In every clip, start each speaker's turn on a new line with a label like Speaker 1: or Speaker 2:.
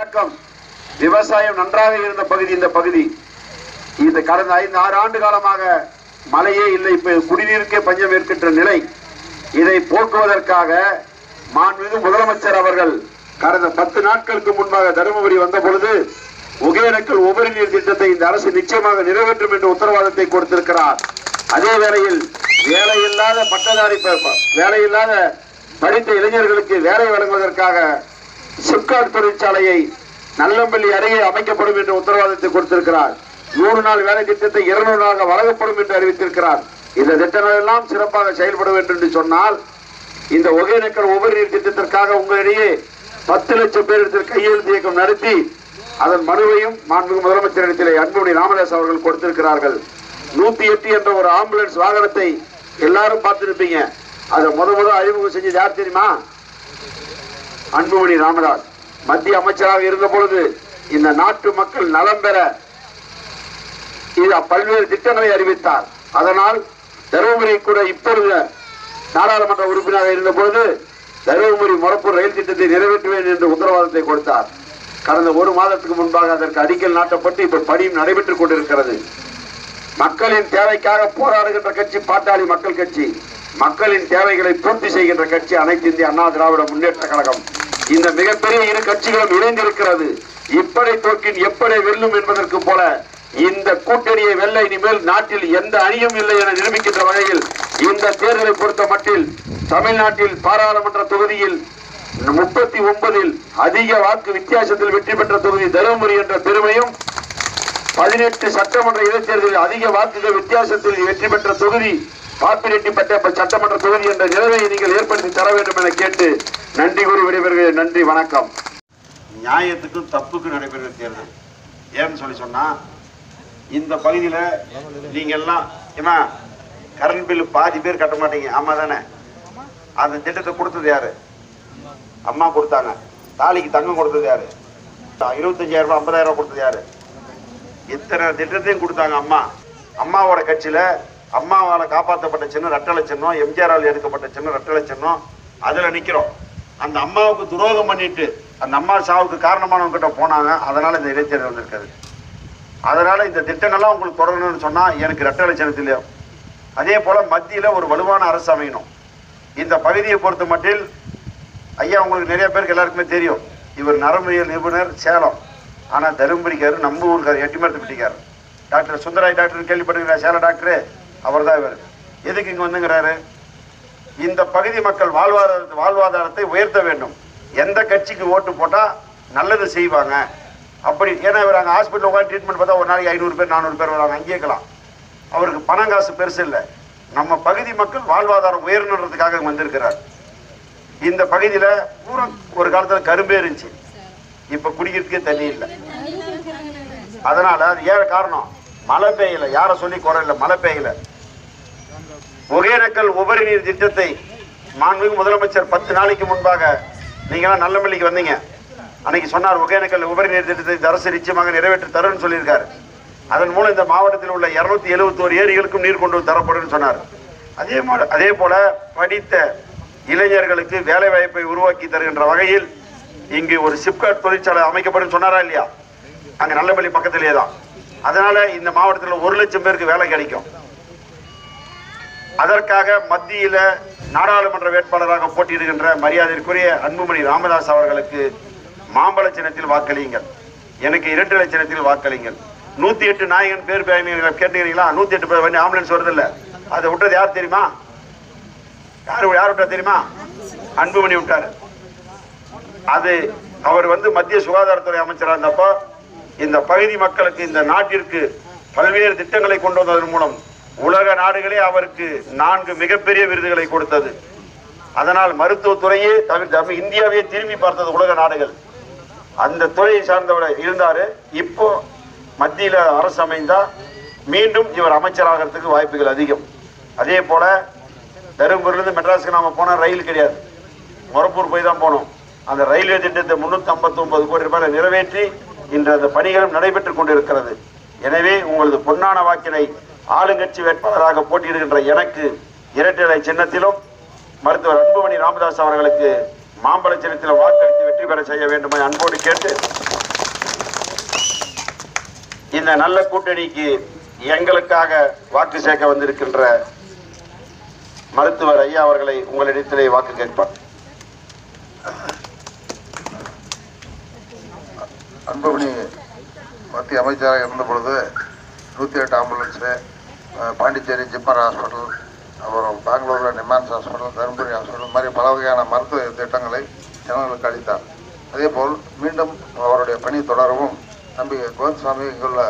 Speaker 1: வணக்கம். விவசாயம் நன்றாக இருந்த பகுதி இந்த பகுதி. இந்த கடந்த ஐந்து ஆறு ஆண்டு காலமாக மழையே இல்லை. இப்ப குடிநீருக்கே பஞ்சம் இருக்கின்ற நிலை. இதை போக்குவதற்காக மாண்புமிகு முதலமைச்சர் அவர்கள் கடந்த பத்து நாட்களுக்கு முன்பாக தருமபுரி வந்த பொழுது ஒகேனக்கல் உபரி நீர் திட்டத்தை இந்த அரசு நிச்சயமாக நிறைவேற்றும் என்று உத்தரவாதத்தை கொடுத்திருக்கிறார். அதே வேளையில் வேலையில்லாத பட்டதாரி வேலையில்லாத படித்த இளைஞர்களுக்கு வேலை வழங்குவதற்காக சிப்காட் தொழிற்சாலையை நல்லம்பள்ளி அருகே அமைக்கப்படும் என்ற உத்தரவாதத்தை கொடுத்திருக்கிறார். நூறு நாள் வேலை திட்டத்தை இருநூறு நாளாக வழங்கப்படும் என்று அறிவித்திருக்கிறார். இந்த திட்டங்கள் எல்லாம் சிறப்பாக செயல்பட வேண்டும் என்று சொன்னால் இந்த ஒகேனக்கல் உபரிநீர் திட்டத்திற்காக உங்களிடையே பத்து லட்சம் பேரிடத்தில் கையெழுத்து இயக்கம் நடத்தி அதன் மனுவையும் மாண்புமிகு முதலமைச்சரிடத்திலே அன்புமணி ராமதாஸ் அவர்கள் கொடுத்திருக்கிறார்கள். நூத்தி எட்டு என்ற ஒரு ஆம்புலன்ஸ் வாகனத்தை எல்லாரும் பார்த்திருப்பீங்க. அதை முத முத அறிமுகம் செஞ்சது யார் தெரியுமா? அன்புமணி ராமதாஸ் மத்திய அமைச்சராக இருந்த பொழுது இந்த நாட்டு மக்கள் நலம் பெற பல்வேறு திட்டங்களை அறிவித்தார். அதனால் தருமபுரி கூட இப்பொழுது நாடாளுமன்ற உறுப்பினராக இருந்த பொழுது தருமபுரி மொரப்பூர் ரயில் திட்டத்தை நிறைவேற்றுவேன் என்று உத்தரவாதத்தை கொடுத்தார். கடந்த ஒரு மாதத்துக்கு முன்பாக அதற்கு அடிக்கல் நாட்டப்பட்டு இப்ப பணியும் நடைபெற்றுக் கொண்டிருக்கிறது. மக்களின் தேவைக்காக போராடுகின்ற கட்சி பாட்டாளி மக்கள் கட்சி. மக்களின் தேவைகளை பூர்த்தி செய்கின்ற கட்சி அனைத்து இந்திய அண்ணா திராவிட முன்னேற்ற கழகம். இந்த மிகப்பெரிய இரு கட்சிகளும் இணைந்திருக்கிறது. இப்படை தோற்கின் எப்படி வெல்லும் என்பதற்கு போல இந்த கூட்டணியை வெல்ல இனிமேல் நாட்டில் எந்த அணியும் இல்லை என நிரூபிக்கின்ற வகையில் இந்த தேர்தலை பொறுத்த மட்டில் தமிழ்நாட்டில் பாராளுமன்ற தொகுதியில் முப்பத்தி ஒன்பதில் அதிக வாக்கு வித்தியாசத்தில் வெற்றி பெற்ற தொகுதி தருமபுரி என்ற பெருமையும் பதினெட்டு சட்டமன்ற இடைத்தேர்தலில் அதிக வாக்குகள் வித்தியாசத்தில் வெற்றி பெற்ற தொகுதி பாப்பிரெட்டிப்பட்ட சட்டமன்ற தொகுதி என்ற நிலைமையை நீங்கள் ஏற்படுத்தி தர வேண்டும் என கேட்டு நன்றி கூறி விடைபெறுகிறேன். நன்றி வணக்கம். நியாயத்துக்கும் தப்புக்கும் நடைபெறுகிற தேர்தல். ஏன்னு சொல்லி சொன்னா இந்த பகுதியில நீங்க எல்லாம் ஏமா கரண்ட் பில்லு பாதி பேர் கட்ட மாட்டீங்க. ஆமா தானே. அந்த திட்டத்தை கொடுத்தது யாரு? அம்மா கொடுத்தாங்க. தாலிக்கு தங்கம் கொடுத்தது யாரு? இருபத்தஞ்சாயிரம் ரூபாய் ஐம்பதாயிரம் ரூபாய் கொடுத்தது யாரு? இத்தனை திட்டத்தையும் கொடுத்தாங்க அம்மா. அம்மாவோட கட்சியில அம்மாவால் காப்பாற்றப்பட்ட சின்ன ரெட்டலை சின்னம் எம்ஜிஆரால் எடுக்கப்பட்ட சின்ன ரெட்டலை சின்னம் அதில் நிற்கிறோம் அந்த அம்மாவுக்கு துரோகம் பண்ணிட்டு அந்த அம்மா சாவுக்கு காரணமானவங்க கிட்ட போனாங்க அதனால் இந்த இடைத்தேர்தல் வந்திருக்காது. அதனால் இந்த திட்டங்கள்லாம் உங்களுக்கு தொடரணும்னு சொன்னால் எனக்கு ரெட்டலை சின்னத்திலே அதே போல் மத்தியில் ஒரு வலுவான அரசு அமையணும். இந்த பகுதியை பொறுத்த மட்டில் ஐயா உங்களுக்கு நிறைய பேருக்கு எல்லாருக்குமே தெரியும். இவர் நரம்பியல் நிபுணர் சேலம். ஆனால் தருமபுரிக்கார் நம்ம ஊருக்காரு எட்டிமரத்துப்பட்டிக்காரு டாக்டர் சுந்தராய் டாக்டர் கேள்விப்பட்டிருக்கிற சேலம் டாக்டர்? அவர் தான் இவர். எதுக்கு இங்க வந்துங்கிறாரு? இந்த பகுதி மக்கள் வாழ்வாதார வாழ்வாதாரத்தை உயர்த்த வேண்டும். எந்த கட்சிக்கு ஓட்டு போட்டால் நல்லது செய்வாங்க. அப்படி ஏன்னா இவர் அங்கே ஹாஸ்பிட்டல் உட்காந்து ட்ரீட்மெண்ட் பார்த்தா ஒரு நாளைக்கு ஐநூறு பேர் நானூறு பேர் வராங்க அங்கேயே இருக்கலாம். அவருக்கு பணம் காசு பெருசு இல்லை. நம்ம பகுதி மக்கள் வாழ்வாதாரம் உயரணுன்றதுக்காக வந்திருக்கிறார். இந்த பகுதியில் பூரா ஒரு காலத்தில் கரும்பே இருந்துச்சு. இப்போ குடிக்கிறதுக்கே தண்ணி இல்லை. அதனால் அது ஏன் காரணம்? மழை பெய்யலை. யாரை சொல்லி குறையில மழை பெய்யல. ஒகேனக்கல் உபரி நீர் திட்டத்தை மாண்புமிகு முதலமைச்சர் பத்து நாளைக்கு முன்பாக நீங்களாம் நல்லமல்லிக்கு வந்தீங்க. அன்னைக்கு சொன்னார் ஒகேனக்கல் உபரி நீர் திட்டத்தை அரசு நிச்சயமாக நிறைவேற்றி தரும்னு சொல்லியிருக்காரு. அதன் மூலம் இந்த மாவட்டத்தில் உள்ள இருநூத்தி எழுபத்தோரு ஏரிகளுக்கும் நீர் கொண்டு வந்து தரப்படும் சொன்னார். அதே போல அதே போல படித்த இளைஞர்களுக்கு வேலை வாய்ப்பை உருவாக்கி தருகின்ற வகையில் இங்கு ஒரு சிப்காட் தொழிற்சாலை அமைக்கப்படும் சொன்னாரா இல்லையா? அங்கே நல்லபள்ளி பக்கத்திலேயே தான். அதனால இந்த மாவட்டத்தில் ஒரு லட்சம் பேருக்கு வேலை கிடைக்கும். அதற்காக மத்தியில நாடாளுமன்ற வேட்பாளராக போட்டியிடுகின்ற மரியாதைக்குரிய அன்புமணி ராமதாஸ் அவர்களுக்கு மாம்பழ சின்னத்தில் வாக்களியுங்கள். எனக்கு இரண்டு லட்சணத்தில் வாக்களியுங்கள். நூத்தி எட்டு நாயகன் பேர் பயணிகளை கேட்டுக்கிறீங்களா நூத்தி எட்டு பேர் வண்டி ஆம்புலன்ஸ் வருது அதை விட்டது யார் தெரியுமா? யார் யார் விட்டா தெரியுமா? அன்புமணி விட்டார். அது அவர் வந்து மத்திய சுகாதாரத்துறை அமைச்சராக இருந்தப்போ இந்த பகுதி மக்களுக்கு இந்த நாட்டிற்கு பல்வேறு திட்டங்களை கொண்டு வந்ததன் மூலம் உலக நாடுகளே அவருக்கு நான்கு மிகப்பெரிய விருதுகளை கொடுத்தது. அதனால் மருத்துவத்துறையே தவிர தமிழ் இந்தியாவே திரும்பி பார்த்தது உலக நாடுகள். அந்த துறையை சார்ந்தவர் இருந்தாரு. இப்போ மத்தியில் அரசு அமைந்தா மீண்டும் இவர் அமைச்சராகிறதுக்கு வாய்ப்புகள் அதிகம். அதே போல தருமபுரியிலிருந்து மெட்ராஸுக்கு நாம போனால் ரயில் கிடையாது. மொரப்பூர் போய் தான் போனோம். அந்த ரயில்வே திட்டத்தை முன்னூற்றி ஐம்பத்தி கோடி ரூபாயில நிறைவேற்றி இன்று அந்த பணிகளும் நடைபெற்று கொண்டிருக்கிறது. எனவே உங்களது பொன்னான வாக்கினை ஆளுங்கட்சி வேட்பாளராக போட்டியிடுகின்ற எனக்கு இரட்டை சின்னத்திலும் மருத்துவர் அன்புமணி ராமதாஸ் அவர்களுக்கு மாம்பழ சின்னத்தில் வாக்களித்து வெற்றி பெற செய்ய வேண்டும் என அன்போடு கேட்டு இந்த நல்ல கூட்டணிக்கு எங்களுக்காக வாக்கு சேர்க்க வந்திருக்கின்ற மருத்துவர் ஐயா அவர்களை உங்களிடத்திலே வாக்கு கேட்பார்.
Speaker 2: அன்புமணி மத்திய அமைச்சராக இருந்த பொழுது நூற்றி எட்டு ஆம்புலன்ஸு பாண்டிச்சேரி ஜிப்மர் ஹாஸ்பிட்டல் அப்புறம் பெங்களூரில் நிமான்ஸ் ஹாஸ்பிட்டல் தருமபுரி ஹாஸ்பிட்டல் மாதிரி பல வகையான மருத்துவ திட்டங்களை ஜனங்களுக்கு அளித்தார். அதேபோல் மீண்டும் அவருடைய பணி தொடரவும் தம்பி கோவிந்தசாமி இங்குள்ள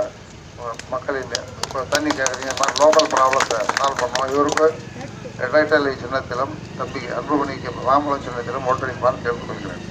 Speaker 2: மக்களின் இப்போ தண்ணி கேட்குறீங்க லோக்கல் ப்ராப்ளத்தை சால்வ் பண்ணோம் இவருக்கு இரட்டைலை சின்னத்திலும் தம்பி அன்புமணிக்கு மாம்பழம் சின்னத்திலும் ஓட்டளிப்பான்னு கேட்டுக்கொள்கிறேன்.